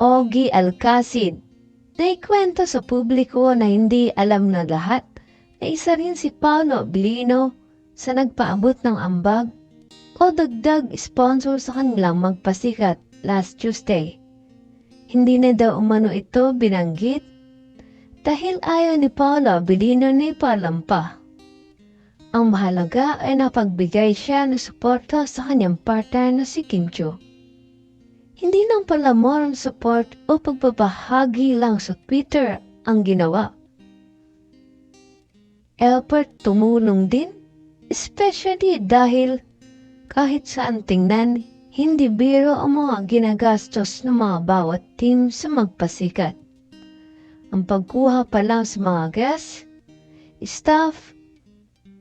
Ogie Alcacid na ikwento sa publiko na hindi alam na lahat na isa rin si Paolo Abilino sa nagpaabot ng ambag o dagdag sponsor sa kanilang magpasikat last Tuesday. Hindi na daw umano ito binanggit dahil ayaw ni Paolo Abilino na ipalampa. Ang mahalaga ay napagbigay siya ng suporta sa kanyang partner na si Kim Cho. Hindi lang pala moral support o pagbabahagi lang sa Twitter ang ginawa. Albert tumulong din, especially dahil kahit saan tingnan, hindi biro ang mga ginagastos ng mga bawat team sa magpasikat. Ang pagkuha pa lang sa mga guests, staff,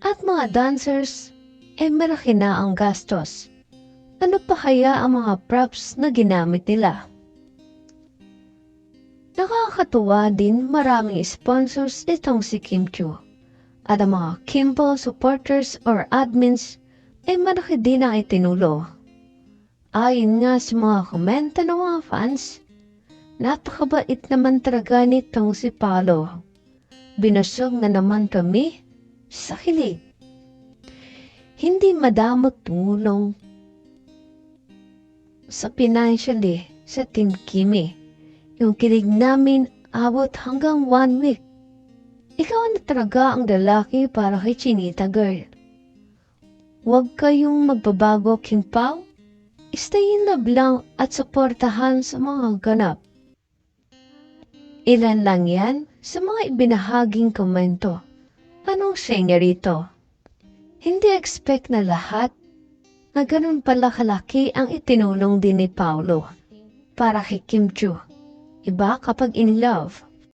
at mga dancers, eh malaki na ang gastos. Ano pa kaya ang mga props na ginamit nila? Nakakatuwa din maraming sponsors itong si Kim Chu. At ang mga Kimbo supporters or admins ay malaki din ang itinulo. Ayon nga sa mga komento ng mga fans, napakabait naman talaga nitong si Paolo. Binusog na naman kami sa kilig. Hindi madamot tulong sa financially sa Team Kimi. Yung kilig namin abot hanggang one week. Ikaw na talaga ang lalaki para kay Chinita Girl. Huwag kayong magbabago, King Pao. Stay in love lang at suportahan sa mga ganap. Ilan lang yan sa mga ibinahaging komento. Anong siya rito? Hindi expect na lahat na ganun pala kalaki ang itinulong din ni Paulo para kay Kim Chu. Iba kapag in love.